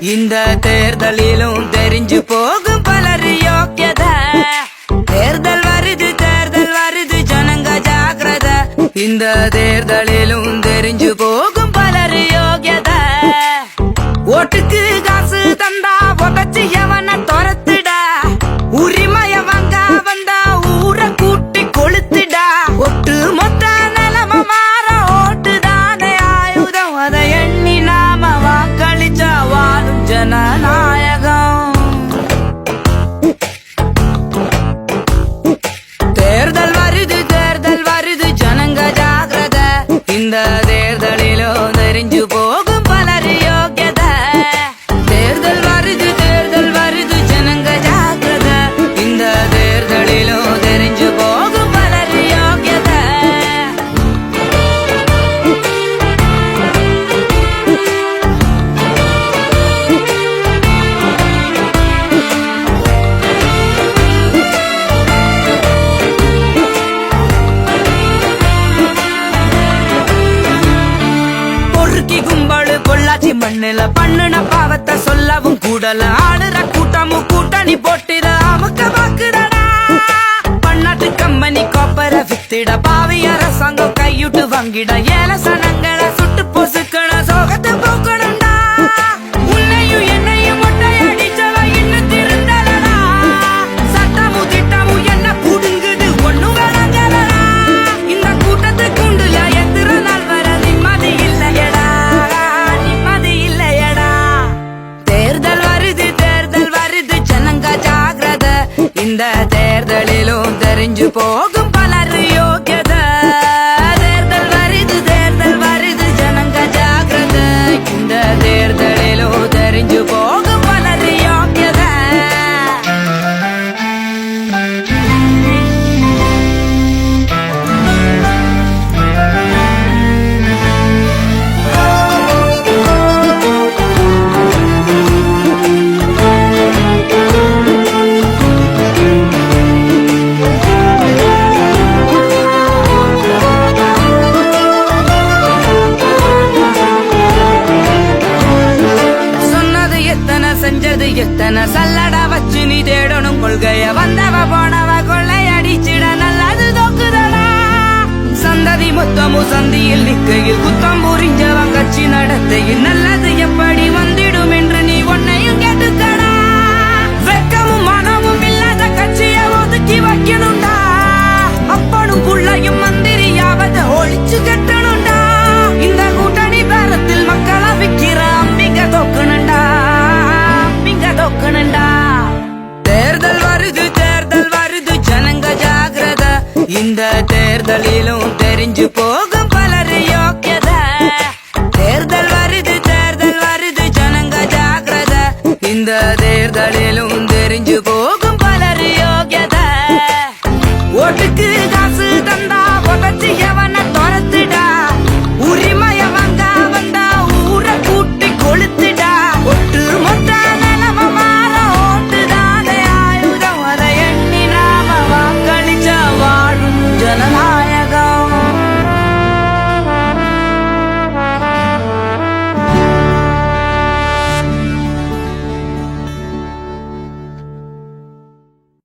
இந்த தேர்தலிலும் தெரிஞ்சு போகும் பலர் யோக்கியத. தேர்தல் வருது தேர்தல் வருது ஜனங்க ஜாக்கிரத. இந்த தேர்தலிலும் தெரிஞ்சு போகும் பலர் யோக்கியத. ஓட்டுக்கு காட்டி மண்ணுல பண்ணுன பாவத்தை சொல்லவும் கூடல. ஆடுற கூட்டமும் கூட்டணி போட்டிட. அமுக்க பாக்குறடா பன்னாட்டு கம்பெனி கோப்பரை வித்திட பாவி அரசாங்கம் கையுட்டு வாங்கிட. ஏல சனங்களை சுட்டு இந்த தேர்தலிலும் தெரிஞ்சு போக நீ தேடணும் கொள்கைய. வந்தவ போனவ கொள்ளை அடிச்சிட நல்லது தோக்குதடா. சந்ததி மொத்தமும் சந்தியில் நிற்கு இந்த தேர்தலிலும் தெரிஞ்சு போகும்